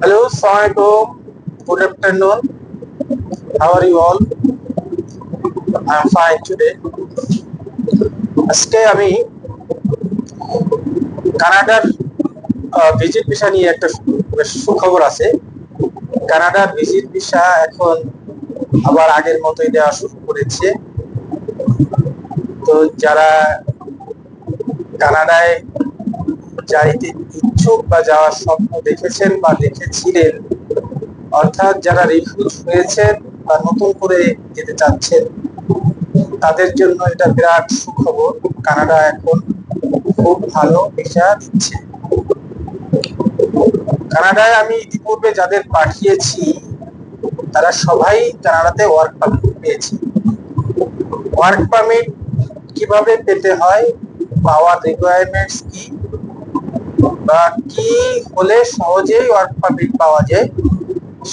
Hello, Assalamualaikum. Good afternoon. How are you all? I'm fine today. আজকে আমি কানাডার visit visa নিয়ে একটা সুখবর আছে কানাডার ভিজিট ভিসা এখন আবার আগের মতোই দেওয়া শুরু করেছে তো যারা কানাডায় যাইতে ইচ্ছুক বা যাওয়ার স্বপ্ন দেখেছেন বা দেখেছিলেন, অর্থাৎ যারা রিফিউজ হয়েছেন বা নতুন করে যেতে চাচ্ছেন, তাদের জন্য এটা বিরাট সুখবর। কানাডা এখন খুব ভালো ভিসা দিচ্ছে। কানাডায় আমি ইতিপূর্বে যাদের পাঠিয়েছি, তারা সবাই কানাডাতে ওয়ার্ক পারমিট পেয়েছে। ওয়ার্ক পারমিট কীভাবে পেতে হয়, পাওয়ার রিকোয়ারমেন্টস কি বা কি হলে সহজেই ওয়ার্ক পারমিট পাওয়া যায়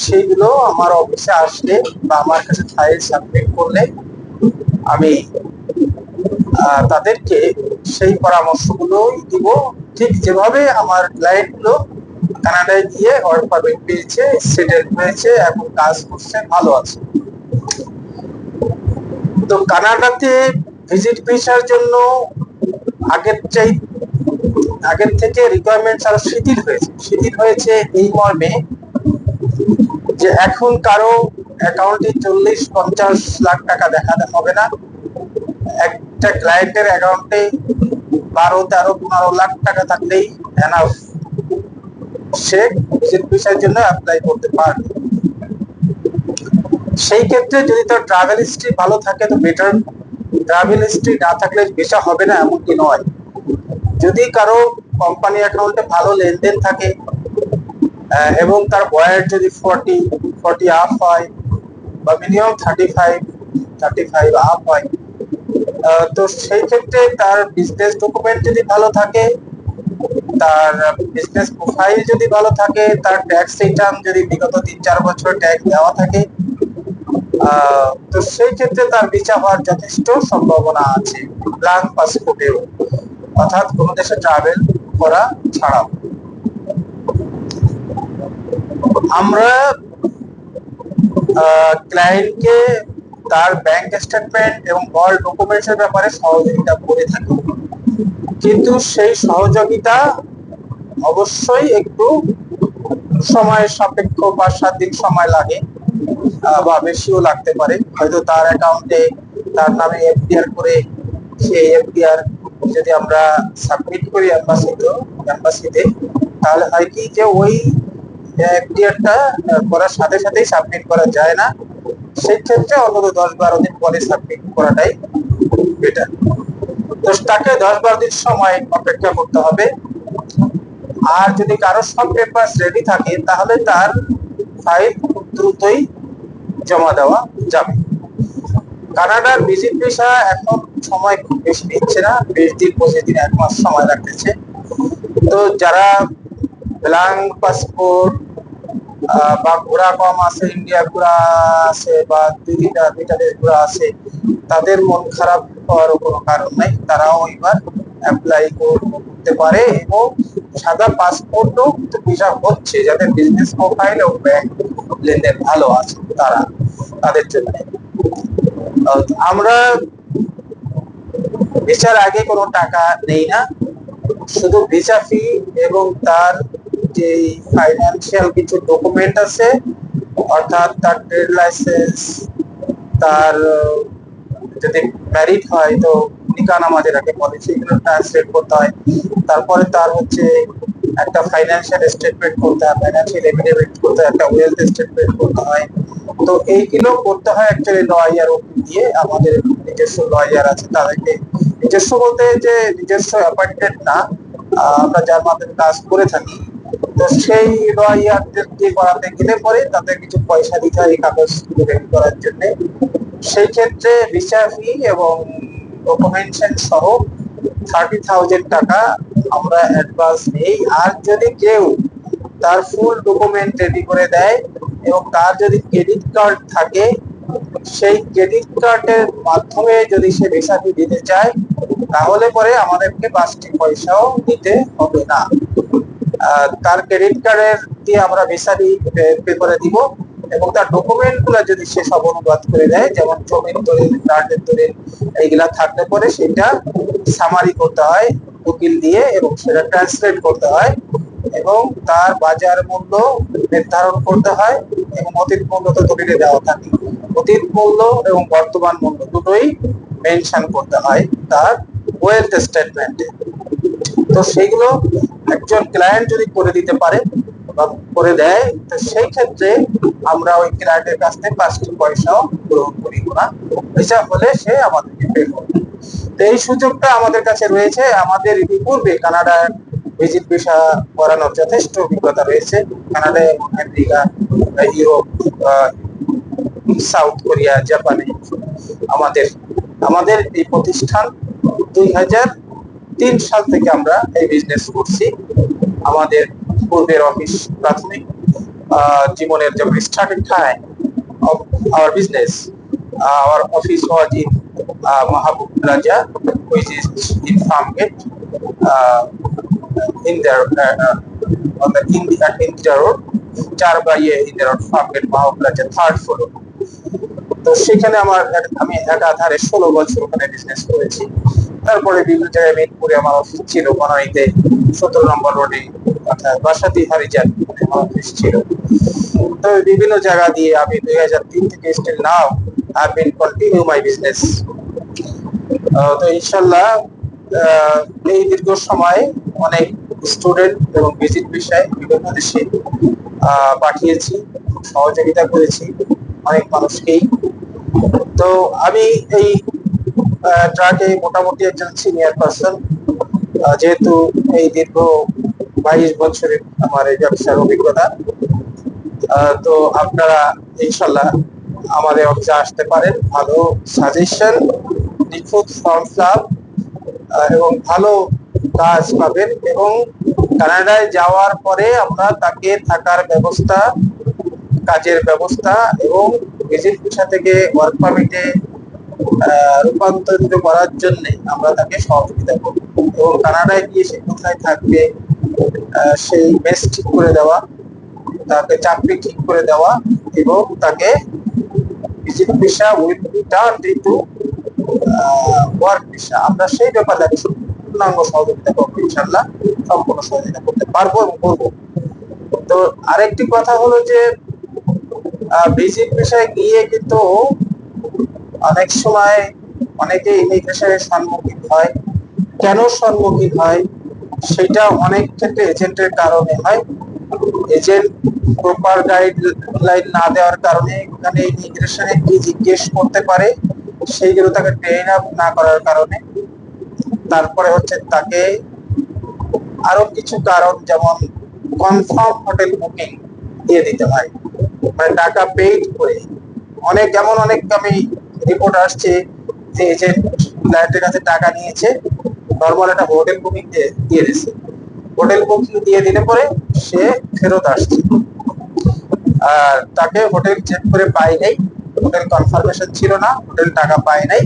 সেগুলো আমার অফিসে আসলে বা আমার কাছে ফাইল সাবমিট করলে আমি তাদেরকে সেই পরামর্শগুলোই দিব। ঠিক যেভাবে আমার ক্লায়েন্টগুলো কানাডায় গিয়ে ওয়ার্ক পারমিট পেয়েছে সেটেল হয়েছে এবং কাজ করছে, ভালো আছে। তো কানাডাতে ভিজিট ভিসার জন্য আগের চাই আগের থেকে রিকোয়ারমেন্টস আরও শিথিল হয়েছে। শিথিল হয়েছে এই মর্মে যে এখন কারও অ্যাকাউন্টে চল্লিশ, পঞ্চাশ লাখ টাকা দেখাতে হবে না। একটা ক্লায়েন্টের অ্যাকাউন্টে বারো, তেরো, পনেরো লাখ টাকা থাকলেই এনাফ সে ভিসার জন্য অ্যাপ্লাই করতে পারবে। সেই ক্ষেত্রে যদি তার ট্রাভেল হিস্ট্রি ভালো থাকে, তো বেটার ট্রাভেল হিস্ট্রি না থাকলে ভিসা হবে না এমনকি নয়। যদি কারও কোম্পানি অ্যাকাউন্টে ভালো লেনদেন থাকে এবং তার বয়স যদি ফর্টি ফর্টি আপ হয়, বা minimum thirty five thirty five up হয় তো সেই ক্ষেত্রে তার বিজনেস ডকুমেন্ট যদি ভালো থাকে, তার বিজনেস প্রোফাইল যদি ভালো থাকে, তার ট্যাক্স রিটার্ন যদি বিগত তিন চার বছর ট্যাক্স দেওয়া থাকে তো সেই ক্ষেত্রে তার বিচার হওয়ার যথেষ্ট সম্ভাবনা আছে ব্ল্যাঙ্ক পাসপোর্টেও অর্থাৎ কোনো দেশে ট্রাভেল করা ছাড়াও। আমরা ক্লায়েন্টকে তার ব্যাংক স্টেটমেন্ট এবং অল ডকুমেন্টস এর ব্যাপারে সহযোগিতা করে থাকি। কিন্তু সেই সহযোগিতা অবশ্যই একটু সময় সাপেক্ষ বা সাত দিন সময় লাগে বা বেশিও লাগতে পারে। হয়তো তার অ্যাকাউন্টে তার নামে এফডিআর করে সেই এফডিআর যদি আমরা সাবমিট করি অ্যাম্বাসিতে অ্যাম্বাসিতে তাহলে হয় কি যে ওই এফডিআরটা করার সাথে সাথেই সাবমিট করা যায় না। সেই ক্ষেত্রে অন্তত দশ বারো দিন পরে সাবমিট করাটাই বেটার তো তাকে দশ বারো দিন সময় অপেক্ষা করতে হবে। আর যদি কারও সব পেপার রেডি থাকে, তাহলে তার ফাইল দ্রুতই জমা দেওয়া যাবে। কানাডার ভিজিট ভিসা এখন সময় খুব বেশি নিচ্ছে না, বিশ দিন, পঁচিশ দিন, এক মাস সময় রাখতেছে তো যারা ব্ল্যাঙ্ক পাসপোর্ট বা ঘোরা কম আছে, ইন্ডিয়া ঘোরা আছে, বা দুই তিনটা দুইটা দেশ ঘোরা আছে, তাদের মন খারাপ হওয়ার কোনো কারণ নাই। তারাও এবার অ্যাপ্লাই করতে পারে এবং সাদা পাসপোর্টও কিন্তু ভিসা হচ্ছে, যাদের বিজনেস প্রোফাইল ও ব্যাংক লেনদেন ভালো আছে, তারা, তাদের জন্য। আমরা ভিসার আগে কোনো টাকা নেই না। শুধু ভিসা ফি এবং তার যে ফাইন্যান্সিয়াল কিছু ডকুমেন্ট আছে, অর্থাৎ তার ট্রেড লাইসেন্স তার যদি ম্যারিড হয় তো নিকানামা যেটাকে বলে সেগুলো ট্রান্সলেট করতে হয়। তারপরে তার হচ্ছে একটা ফাইন্যান্সিয়াল স্টেটমেন্ট করতে হয় ফাইন্যান্সিয়াল এভিডেভিট করতে হয়, একটা ওয়েলথ স্টেটমেন্ট করতে হয়। তো এইগুলো করতে হয় অ্যাকচুয়ালি লয়ার দিয়ে আমাদের নিজস্ব লয়ার আছে, তাদেরকে নিজস্ব বলতে যে নিজস্ব অ্যাপয়েন্টেড না আমরা যার মাধ্যমে কাজ করে থাকি। তো সেই লয়ারদের দিয়ে করাতে গেলে পরে তাদের কিছু পয়সা দিতে হয় এই কাগজ রেডি করার জন্য। সেই ক্ষেত্রে ভিসা ফি এবং ডকুমেন্টেশন সহ থার্টি থাউজেন্ড টাকা আমরা অ্যাডভান্স নেই। আর যদি কেউ তার ফুল ডকুমেন্ট রেডি করে দেয় এবং তার যদি ক্রেডিট কার্ড থাকে, সেই ক্রেডিট কার্ডের মাধ্যমে যদি সে ভিসা ফি দিতে চায়, তাহলে পরে আমাদেরকে পাঁচটি পয়সাও দিতে হবে না। তার ক্রেডিট কার্ডের দিয়ে আমরা ভিসাটি পে করে দিব এবং তার ডকুমেন্টগুলা যদি সে সব অনুবাদ করে দেয়, যেমন জমির দলিল ফ্ল্যাটের দলিল, এইগুলা থাকলে পরে সেটা সামারি করতে হয়, উকিল দিয়ে এবং সেটা ট্রান্সলেট করতে হয়। এবং তার বাজার মূল্য নির্ধারণ করতে হয় এবং অতীত মূল্য তো দলিলে দেওয়া থাকে। অতীত মূল্য এবং বর্তমান মূল্য দুটোই মেনশন করতে হয় তার ওয়েলথ স্টেটমেন্টে তো সেইগুলো একজন ক্লায়েন্ট যদি করে দিতে পারে বা করে দেয়, তো সেই ক্ষেত্রে আমরা ওই ক্লায়েন্টের কাছ থেকে পাঁচটি পয়সাও গ্রহণ করি। না হিসাব হলে সে আমাদেরকে পে করবে। তো এই সুযোগটা আমাদের কাছে রয়েছে। আমাদের ইতিপূর্বে কানাডার ভিজিট ভিসা করানোর যথেষ্ট অভিজ্ঞতা রয়েছে। Canada America Europe South Korea জাপানে আমাদের আমাদের এই প্রতিষ্ঠান দুই হাজার তিন সাল থেকে আমরা এই বিজনেস করছি। আমাদের পূর্বের অফিস প্রাথমিক জীবনের যখন starting time business uh, our office was in uh, Mahabub Plaza which is in Farmgate uh, uh, একাধারে ষোলো বছর বিজনেস তারপরে বিভিন্ন জায়গায় মিরপুরে আমার অফিস ছিল সতেরো নম্বর রোডে বাসাতি হারিজান আমার অফিস ছিল। তো বিভিন্ন জায়গা দিয়ে আমি দুই হাজার তিন থেকে still now been continue my business তো ইনশাল্লাহ এই দীর্ঘ সময় অনেক স্টুডেন্ট এবং ভিজিট বিষয়ে বিভিন্ন দেশে পাঠিয়েছি সহযোগিতা করেছি অনেক মানুষকেই। তো আমি এই ট্রাকে মোটামুটি একজন সিনিয়র পার্সন যেহেতু এই দীর্ঘ বাইশ বছরের আমার এই ব্যবসার অভিজ্ঞতা তো আপনারা ইনশাল্লাহ আমাদের অফিসে আসতে পারেন। ভালো সাজেশন নিখুঁত ফর্ম ফিল এবং ভালো কাজ পাবেন এবং কানাডায় যাওয়ার পরে আমরা তাকে থাকার ব্যবস্থা, কাজের ব্যবস্থা এবং ভিজিট থেকে ওয়ার্ক পারমিটে রূপান্তরিত করার জন্য আমরা তাকে সহযোগিতা করব। এবং কানাডায় গিয়ে সে কোথায় থাকবে সেই বেস ঠিক করে দেওয়া, তাকে চাকরি ঠিক করে দেওয়া এবং তাকে visit visa with return to work visa আমরা সেই ব্যাপারে তাকে পূর্ণাঙ্গ সহযোগিতা করব, ইনশাল্লাহ সম্পূর্ণ সহযোগিতা করতে পারব এবং করব। তো আরেকটি কথা হলো যে ভিজিট ভিসায় গিয়ে কিন্তু অনেক সময় অনেকে ইমিগ্রেশনের সম্মুখীন হয়। কেন সম্মুখীন হয়? সেটা অনেক ক্ষেত্রে এজেন্টের কারণে হয়। এজেন্ট প্রপার গাইডলাইন না দেওয়ার কারণে ওখানে ইমিগ্রেশনে কি জিজ্ঞেস করতে পারে। সেইগুলো তাকে ট্রেন আপ না করার কারণে। তারপরে হচ্ছে তাকে আরও কিছু কারণ, যেমন কনফার্ম হোটেল বুকিং দিয়ে দিতে হয়। মানে টাকা পেইড করে। অনেক যেমন অনেক আমি রিপোর্ট আসছে যে এজেন্ট ক্লায়েন্টের কাছে টাকা নিয়েছে নর্মাল একটা হোটেল বুকিং দিয়ে দিয়ে দিয়েছে হোটেল বুকিং দিয়ে দিলে পরে সে ফেরত আসছে। আর তাকে হোটেল চেক করে পাই নাই। হোটেল কনফার্মেশন ছিল না হোটেল টাকা পায় নাই।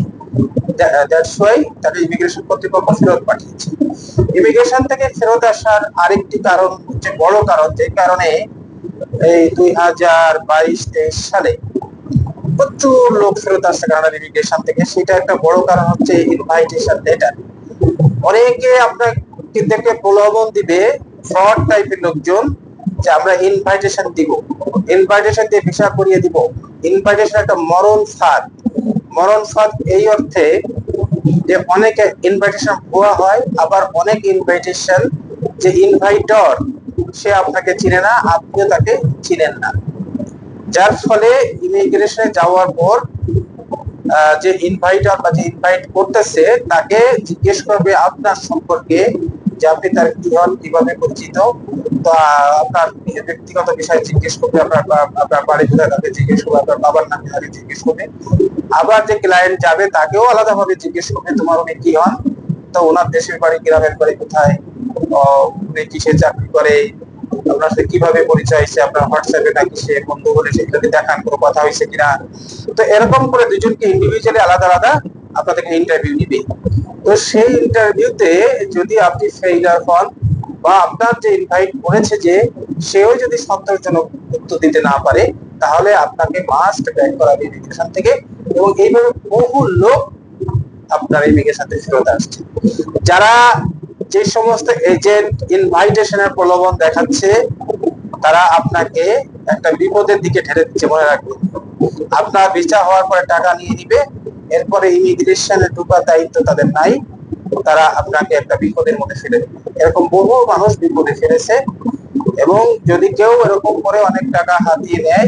ওয়াই তাকে ইমিগ্রেশন কর্তৃপক্ষ ফেরত পাঠিয়েছে। ইমিগ্রেশন থেকে ফেরত আসার আরেকটি কারণ, হচ্ছে বড় কারণ, যে কারণে এই দুই হাজার বাইশ তেইশ সালে প্রচুর লোক ফেরত আসছে কানাডার ইমিগ্রেশন থেকে। সেটা একটা বড় কারণ হচ্ছে ইনভাইটেশন লেটার অনেকে আপনাকে প্রলোভন দিবে ফ্রড টাইপের লোকজন, যে আমরা ইনভাইটেশন দিব। ইনভাইটেশন দিয়ে ভিসা করিয়ে দিব। ইনভাইটেশন একটা মরণ ফাঁদ। মরণ ফাঁদ এই অর্থে যে অনেক ইনভাইটেশন ভুয়া হয়, আবার অনেক ইনভাইটেশন যে ইনভাইটর সে আপনাকে চিনে না, আপনিও তাকে চিনেন না। যার ফলে ইমিগ্রেশনে যাওয়ার পর যে ইনভাইটার বা যে ইনভাইট করতেছে, তাকে জিজ্ঞেস করবে আপনার সম্পর্কে যে তার কি হন কীভাবে পরিচিত আহ, আপনার ব্যক্তিগত বিষয়ে জিজ্ঞেস করবে আপনার বা- আপনার বাড়ি কোথায় তাকে জিজ্ঞেস করবে আপনার বাবার নাম আগে জিজ্ঞেস করবে। আবার যে ক্লায়েন্ট যাবে তাকেও আলাদাভাবে জিজ্ঞেস করবে তোমার উনি কি হন? তো ওনার দেশের বাড়ি গ্রামের বাড়ি কোথায়? উনি কিসে চাকরি করে? আপনার সাথে কীভাবে পরিচয় হয়েছে? আপনার হোয়াটসঅ্যাপে নাকি সে বন্ধু বলে সেগুলোকে দেখান কোনো কথা হয়েছে কিনা? তো এরকম করে দুজনকে ইন্ডিভিজুয়ালি আলাদা আলাদা আপনাদেরকে ইন্টারভিউ নিবে। তো সেই ইন্টারভিউতে যদি আপনি ফেইলার হন বা আপনার যে ইনভাইট করেছে যে, সেও যদি সন্তোষজনক উত্তর দিতে না পারে, তাহলে আপনাকে মাস্ট ব্যাক করাবে ইমিগ্রেশন থেকে এবং এইভাবে বহু লোক আপনার ইমিগ্রেশন থেকে ফেরত আসছে। যারা যে সমস্ত এজেন্ট ইনভাইটেশনের প্রলোভন দেখাচ্ছে, তারা আপনাকে একটা বিপদের দিকে ঠেলে দিচ্ছে মনে রাখবেন। আপনার ভিসা হওয়ার পরে টাকা নিয়ে নিবে এরপরে ইমিগ্রেশনে ঢুকার দায়িত্ব তাদের নাই। তারা আপনাকে একটা বিপদের মধ্যে ফেলে এরকম বহু মানুষ বিপদে ফেলেছে এবং যদি কেউ এরকম করে অনেক টাকা হাতিয়ে নেয়,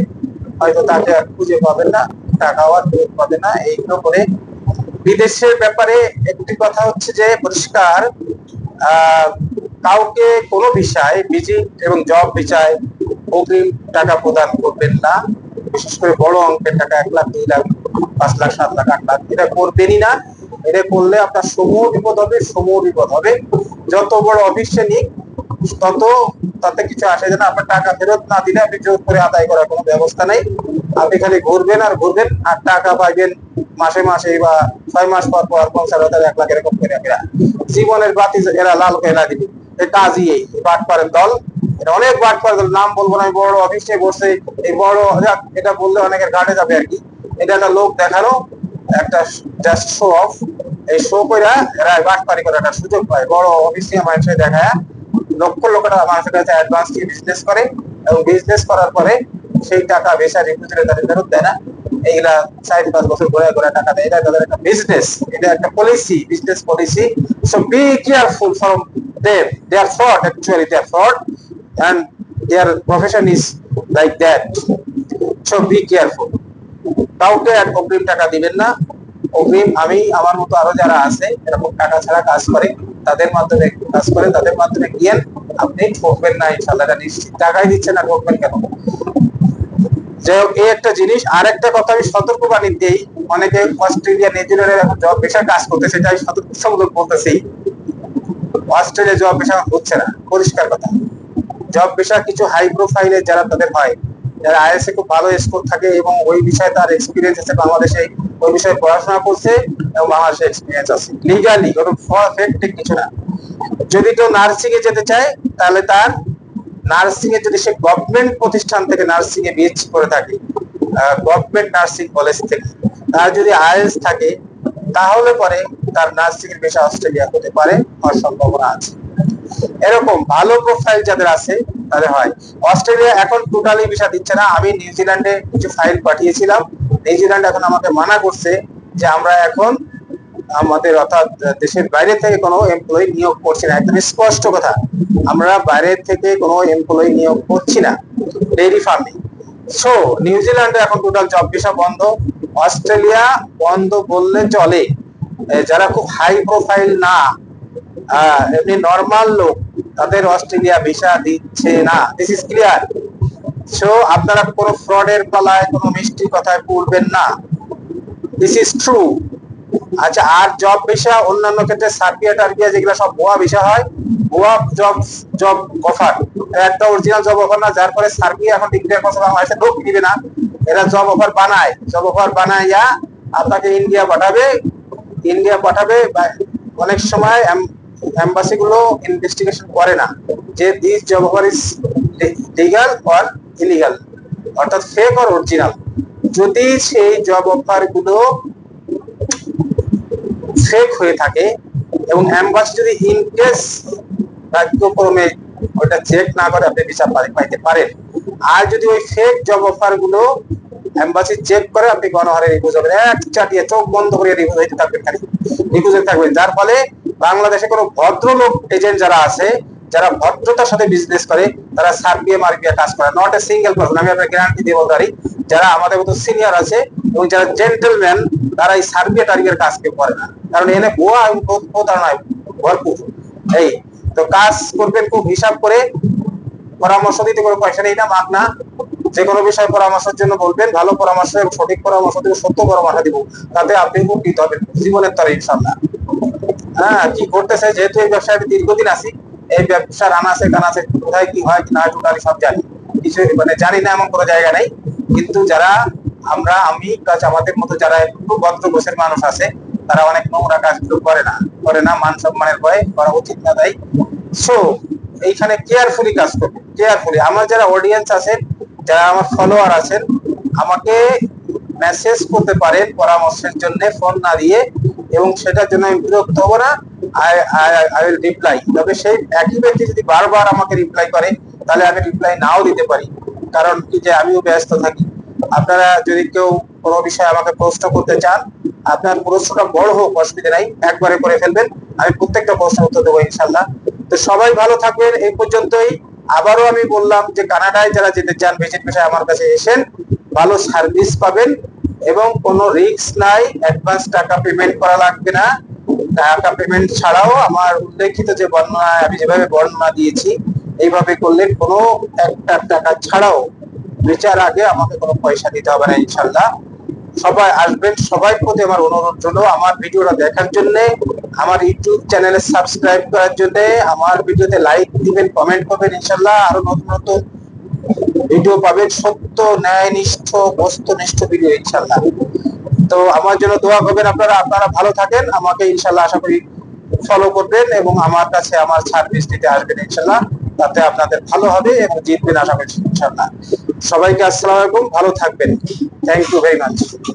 হয়তো তাকে আর খুঁজে পাবেন না, টাকাও আর ফেরত পাবে না। এইগুলো করে বিদেশের ব্যাপারে একটি কথা হচ্ছে যে, পরিষ্কার কাউকে কোনো বিষয়, ভিজিট এবং জব বিষয়, অগ্রিম টাকা প্রদান করবেন না। বিশেষ করে বড় অঙ্কের টাকা এক লাখ দুই লাখ পাঁচ লাখ, সাত লাখ, আট লাখ। এটা করবেনই না। এটা করলে আপনার সমূহ বিপদ হবে, সমূহ বিপদ হবে। যত বড় অফিসে নিক, তত তাতে কিছু আসে যায় না, আপনার টাকা ফেরত না দিলে আপনি জোর করে আদায় করার কোনো ব্যবস্থা নেই। আপনি খালি ঘুরবেন আর ঘুরবেন, আর টাকা পাইবেন মাসে মাসে বা ছয় মাস পর পর, পঞ্চাশ হাজার, এক লাখ এরকম করে এরা জীবনের বাতি এরা লাল কেলা দিবে। এই কাজই এই বাট পারেন দল। এটা অনেক বাট পারেন দল। নাম বলব না আমি বড় অফিসে বসে, এই বড় এটা বললে অনেকের ঘাটে যাবে আর কি। এটা একটা লোক দেখানো একটা জাস্ট শো অফ এই শো করে এরা বাট পারি করে একটা সুযোগ পায়। বড় অফিসে মানুষের দেখায় লক্ষ লক্ষ টাকা মানুষের কাছে অ্যাডভান্স দিয়ে বিজনেস করে এবং বিজনেস করার পরে সেই টাকা বেশা রিকুইজিটে তাদের ফেরত দেয় না। এইগুলা চার পাঁচ বছর ঘুরে ঘুরে টাকা দেয়। এটা তাদের একটা বিজনেস এটা একটা policy business policy so be careful from them they are fraud actually they are fraud and their profession is like that so be careful কাউকে অগ্রিম টাকা দিবেন না। অগ্রিম, আমি, আমার মতো আরও যারা আছে, এরকম টাকা ছাড়া কাজ করে, তাদের মাধ্যমে কাজ করে, তাদের মাধ্যমে গিয়েন আপনি ঠকবেন না ইনশাল্লাহ নিশ্চিত। টাকাই দিচ্ছেন না ঠকবেন কেন? হোক, এই একটা জিনিস। আর একটা কথা, আমি সতর্ক বাণী দিই। অনেকে অস্ট্রেলিয়া নিউজিল্যান্ডের এখন জব পেশা কাজ করতে সেটা আমি সতর্কতামূলক বলতেছি। অস্ট্রেলিয়া জব পেশা হচ্ছে না। পরিষ্কার কথা। জব পেশা কিছু হাই প্রোফাইলে যারা তাদের হয় যারা আইএসএ খুব ভালো স্কোর থাকে এবং ওই বিষয়ে তার এক্সপিরিয়েন্স আছে বাংলাদেশে, ওই বিষয়ে পড়াশোনা করছে এবং বাংলাদেশে এক্সপিরিয়েন্স আছে। লিগালি কোনো ফেক কিছু না। যদি কেউ নার্সিং এ যেতে চায়, তাহলে তার নার্সিং এ যদি সে গভর্নমেন্ট প্রতিষ্ঠান থেকে নার্সিং এ বিএসসি করে থাকে গভর্নমেন্ট নার্সিং কলেজ থেকে, তার যদি আইএলস থাকে, তাহলে পরে তার নার্সিং এর পেশা অস্ট্রেলিয়া হতে পারে, হওয়ার সম্ভাবনা আছে। এরকম ভালো প্রোফাইল যাদের আছে তাদের হয়। অস্ট্রেলিয়া এখন টোটালি ভিসা দিচ্ছে না। আমি নিউজিল্যান্ডে কিছু ফাইল পাঠিয়েছিলাম। নিউজিল্যান্ড এখন আমাকে মানা করছে যে আমরা এখন আমাদের অর্থাৎ দেশের বাইরে থেকে কোনো এমপ্লয়ি নিয়োগ করছি না। একদম স্পষ্ট কথা। আমরা বাইরে থেকে কোনো এমপ্লয়ি নিয়োগ করছি না। ডেইরি ফার্মিং সো নিউজিল্যান্ডে এখন টোটাল জব ভিসা বন্ধ। অস্ট্রেলিয়া বন্ধ বললে চলে। যারা খুব হাই প্রোফাইল না এমনি নর্মাল লোক। তাদের অস্ট্রেলিয়া ভিসা দিচ্ছে না। দিস ইজ ক্লিয়ার সো আপনারা কোনো ফ্রডের পালায়, কোনো মিষ্টি কথায় পড়বেন না। দিস ইজ ট্রু আচ্ছা আর জব ভিসা অন্যান্য ক্ষেত্রে সার্বিয়া টার্বিয়া যেগুলো সব ভুয়া ভিসা হয় ভুয়া জব জব অফার একটা অরিজিনাল জব অফার না, যার পরে সার্বিয়া এখন ডিক্লেয়ার করছে বাংলাদেশে লোক নিবে না। এরা জব অফার বানায়। জব অফার বানাইয়া আপনাকে ইন্ডিয়া পাঠাবে। ইন্ডিয়া পাঠাবে অনেক সময় এম্বাসি গুলো ইনভেস্টিগেশন করে না যে this job offer is legal or illegal অর্থাৎ ফেক অর অরিজিনাল যদি সেই জব অফারগুলো ফেক হয়ে থাকে এবং অ্যাম্বাসি যদি ইন কেস ভাগ্যক্রমে ওটা চেক না করে, আপনি ভিসা পাইতে পারেন। আর যদি ওই ফেক জব অফারগুলো এম্বাসি চেক করে, আপনি গণহারে রিভিউজ হবেন। এক চাটিয়ে চোখ বন্ধ করে রিভিউজ হইতে থাকবেন খালি। থাকবেন। যার ফলে বাংলাদেশে কোনো ভদ্রলোক এজেন্ট যারা আছে, যারা ভদ্রতার সাথে বিজনেস করে, তারা সার্বিয়া মার্বিয়া কাজ করে। নট এ সিঙ্গেল পার্সন আমি আপনার গ্যারান্টি দিয়ে বলতে পারি, যারা আমাদের মতো সিনিয়র আছে এবং যারা জেন্টেলম্যান তারা এই সার্বিয়া টার্বিয়ার কাজ কেউ করে না। কারণ এনে প্রত- প্রতারণায় ভরপুর। এই, তো কাজ করবেন খুব হিসাব করে, পরামর্শ দিতে কোনো পয়সা নেই না মাগ না। যে কোনো বিষয়ে পরামর্শের জন্য বলবেন, ভালো পরামর্শ এবং সঠিক পরামর্শ দিব, সত্য পরামর্শ দিব। তাতে আপনি খুব উপকৃত হবেন। জীবনের তরে ইনশাল্লাহ হ্যাঁ কি করতেছে যেহেতু এই ব্যবসায় আমি দীর্ঘদিন আছি, এই ব্যবসার আনাচে কানাচে কোথায় কি হয় কি না হয় টোটালি সব জানি। কিছু মানে জানি না এমন কোনো জায়গা নাই। কিন্তু যারা, আমরা, আমি কাজ আমাদের মতো যারা একটু ভদ্র গোছের মানুষ আছে, তারা অনেক নোংরা কাজগুলো করে না। করে না, মান সম্মানের ভয়ে, করা উচিত না তাই। সো এইখানে কেয়ারফুলি কাজ করবেন কেয়ারফুলি আমার যারা অডিয়েন্স আছেন, যারা আমার ফলোয়ার আছেন, আমাকে মেসেজ করতে পারেন পরামর্শের জন্য ফোন না দিয়ে এবং সেটার জন্য আমি বিরক্ত হব না। আই উইল রিপ্লাই তবে সেই একই ব্যক্তি যদি বারবার আমাকে রিপ্লাই করে, তাহলে আমি রিপ্লাই নাও দিতে পারি। কারণ কি যে আমিও ব্যস্ত থাকি। আপনারা যদি কেউ কোনো বিষয়ে আমাকে প্রশ্ন করতে চান, আপনার প্রশ্নটা বড় হোক, অসুবিধা নাই, একবারে করে ফেলবেন। আমি প্রত্যেকটা প্রশ্ন উত্তর দেবো ইনশাল্লাহ তো সবাই ভালো থাকবেন। এই পর্যন্তই। আবারও আমি বললাম যে কানাডায় যারা যেতে চান ভিজিট বিষয়ে আমার কাছে এসেন ভালো সার্ভিস পাবেন। এবং কোনো রিস্ক নাই অ্যাডভান্স টাকা পেমেন্ট করা লাগবে না। টাকা পেমেন্ট ছাড়াও আমার উল্লেখিত যে বর্ণনা, আমি যেভাবে বর্ণনা দিয়েছি, এইভাবে করলে কোনো একটা টাকা ছাড়াও বিচার আগে আমাকে কোনো পয়সা দিতে হবে না ইনশাল্লাহ সবাই আসবেন, সবাই প্রতি আমার অনুরোধ হলো আমার ভিডিওটা দেখার জন্য, আমার ইউটিউব চ্যানেলে সাবস্ক্রাইব করার জন্য, আমার ভিডিওতে লাইক দিবেন কমেন্ট করবেন ইনশাল্লাহ আরও নতুন নতুন ভিডিও পাবেন, সত্য, ন্যায়নিষ্ঠ, বস্তুনিষ্ঠ ভিডিও ইনশাল্লাহ তো আমার জন্য দোয়া করবেন আপনারা আপনারা ভালো থাকেন, আমাকে ইনশাল্লাহ আশা করি ফলো করবেন এবং আমার কাছে আমার সার্ভিস দিতে আসবেন ইনশাল্লাহ তাতে আপনাদের ভালো হবে এবং জিতবেন আশা করছি ইনশাল্লাহ সবাইকে আসসালাম আলাইকুম, ভালো থাকবেন। Thank you very much